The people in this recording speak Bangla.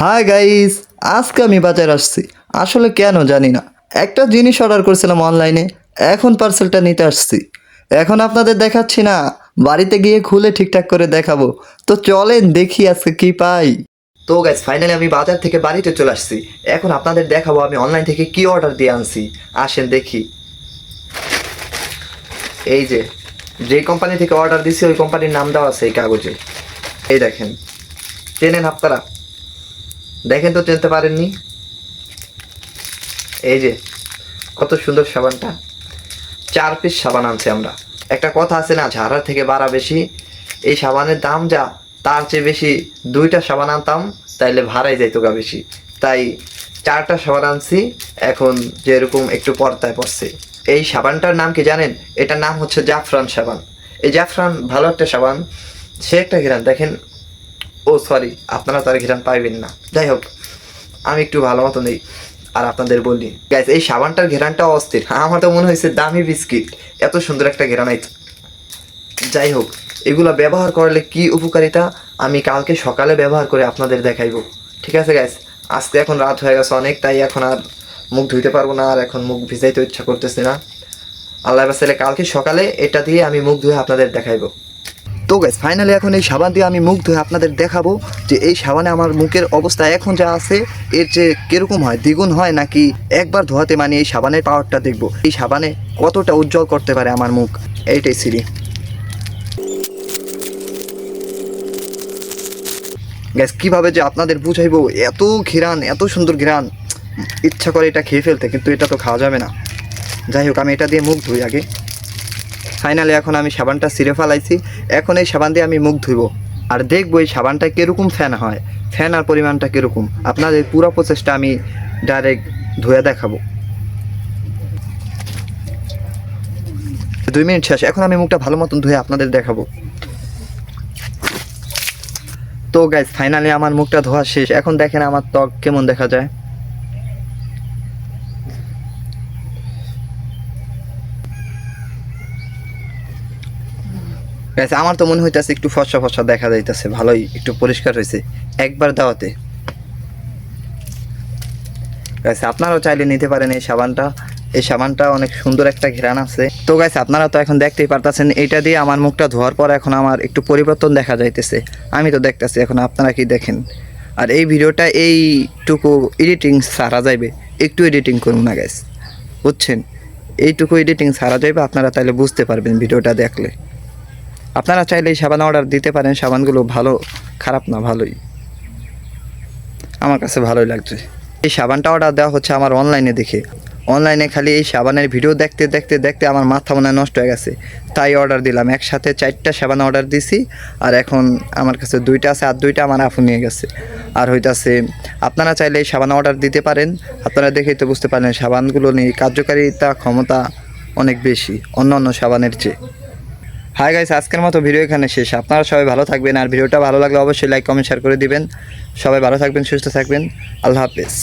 হাই গাইস আজকে আমি বাজার আসছি। আসলে কেন জানি না। একটা জিনিস অর্ডার করেছিলাম অনলাইনে এখন পার্সেলটা নিতে আসছি। এখন আপনাদের দেখাচ্ছি না, বাড়িতে গিয়ে খুলে ঠিকঠাক করে দেখাবো। তো চলেন দেখি আজকে কি পাই। তো গাইস ফাইনালি আমি বাজার থেকে বাড়িতে চলে আসছি। এখন আপনাদের দেখাবো আমি অনলাইন থেকে কি অর্ডার দিয়ে আনছি। আসেন দেখি। এই যে যে কোম্পানি থেকে অর্ডার দিছি, ওই কোম্পানির নাম দেওয়া আছে এই কাগজে। এই দেখেন। চেনেন আপনারা? দেখেন তো চিনতে পারেননি। এই যে, কত সুন্দর সাবানটা। চার পিস সাবান আনছি আমরা। একটা কথা আছে না ঝাড়ার থেকে বাড়া বেশি। এই সাবানের দাম যা, তার চেয়ে বেশি দুইটা সাবান আনতাম, তাইলে ভাড়াই যাইতো গা বেশি। তাই চারটা সাবান আনছি, এখন যেরকম একটু পর্দায় পড়ছে। এই সাবানটার নাম কি জানেন? এটার নাম হচ্ছে জাফরান সাবান। এই জাফরান ভালো একটা সাবান। সে একটা ঘেরান, দেখেন। ও সরি আপনারা তার ঘেরান পাইবেন না। যাই হোক আমি একটু ভালো মতো নেই আর আপনাদের বলি। গ্যাস এই সাবানটার ঘেরানটা অস্থির। আমার তো মনে হয়েছে দামি বিস্কিট। এত সুন্দর একটা ঘেরান যাই হোক এগুলো ব্যবহার করলে কি উপকারিতা? আমি কালকে সকালে ব্যবহার করে আপনাদের দেখাইবো। ঠিক আছে গ্যাস আজকে এখন রাত হয়ে গেছে অনেক, তাই এখন আর মুখ ধুইতে পারব না, আর এখন মুখ ভিজাইতে ইচ্ছা করতেছে না। আল্লাহ বাসালে কালকে সকালে এটা দিয়ে আমি মুখ ধুয়ে আপনাদের দেখাইবো। তো গাইস ফাইনালি এখন এই সাবান দিয়ে আমি মুখ ধুয়ে আপনাদের দেখাবো যে এই সাবানে আমার মুখের অবস্থা এখন যা আছে, এর যে কীরকম হয়, দ্বিগুণ হয় নাকি একবার ধোয়াতে মানে এই সাবানের পাওয়ারটা দেখব। এই সাবানে কতটা উজ্জ্বল করতে পারে আমার মুখ? এইটাই সিরি গ্যাস কীভাবে যে আপনাদের বুঝাইবো? এত ঘিরান, এত সুন্দর ঘিরান। ইচ্ছা করে এটা খেয়ে ফেলতে, কিন্তু এটা তো খাওয়া যাবে না। যাই হোক, আমি এটা দিয়ে মুখ ধুই আগে। ফাইনালি এখন আমি সাবানটা ছিঁড়ে ফেলাইছি। এখন এই সাবান দিয়ে আমি মুখ ধুইব। আর দেখব এই সাবানটা কীরকম ফ্যান হয়। ফ্যান আর পরিমাণটা কীরকম। আপনাদের পুরো প্রসেসটা আমি ডাইরেক্ট ধুয়ে দেখাবো। দুই মিনিট শেষ। এখন আমি মুখটা ভালো মতন ধুয়ে আপনাদের দেখাবো। তো গাইজ ফাইনালি আমার মুখটা ধোয়া শেষ। এখন দেখেন আমার ত্বক কেমন দেখা যায়। গাইস আমার তো মনে হইতাছে একটু ফসা ফসা দেখা যাইতাছে, ভালোই একটু পরিষ্কার হয়েছে একবার দাওয়াতে। গাইস আপনারাও চাইলে নিতে পারেন এই সাবানটা এই সাবানটা অনেক সুন্দর একটা ঘেরান আছে। তো গাইস আপনারা তো এখন দেখতেই পারতাছেন এটা দিয়ে আমার মুখটা ধোয়ার পর এখন আমার একটু পরিবর্তন দেখা যাইতেছে, আমি তো দেখতাছি, এখন আপনারা কি দেখেন? আর এই ভিডিওটা এইটুকু এডিটিং সারা যাইবে, একটু এডিটিং করুন না গাইস বুঝছেন? এইটুকু এডিটিং সারা যাইবে, আপনারা তাহলে বুঝতে পারবেন ভিডিওটা দেখলে। আপনারা চাইলে সাবান অর্ডার দিতে পারেন, সাবানগুলো ভালো, খারাপ না, ভালোই। আমার কাছে ভালোই লাগছে। এই সাবানটা অর্ডার দেওয়া হচ্ছে আমার অনলাইনে দেখে। অনলাইনে খালি এই সাবানের ভিডিও দেখতে দেখতে দেখতে আমার মাথা মনে নষ্ট হয়ে গেছে। তাই অর্ডার দিলাম। একসাথে চারটা সাবান অর্ডার দিছি, আর এখন আমার কাছে দুইটা আছে, আর দুইটা আমার আফু নিয়ে গেছে। আর হইতাছে, আপনারা চাইলে এই সাবান অর্ডার দিতে পারেন। আপনারা দেখেই তো বুঝতে পারেন সাবানগুলো নিয়ে কার্যকারিতা ক্ষমতা অনেক বেশি অন্য অন্য সাবানের চেয়ে। হাই গাইস আজকের মতো ভিডিও এখানে শেষ। আপনারা সবাই ভালো থাকবেন আর ভিডিওটা ভালো লাগলে অবশ্যই লাইক কমেন্ট শেয়ার করে দিবেন। সবাই ভালো থাকবেন, সুস্থ থাকবেন। আল্লাহ হাফেজ।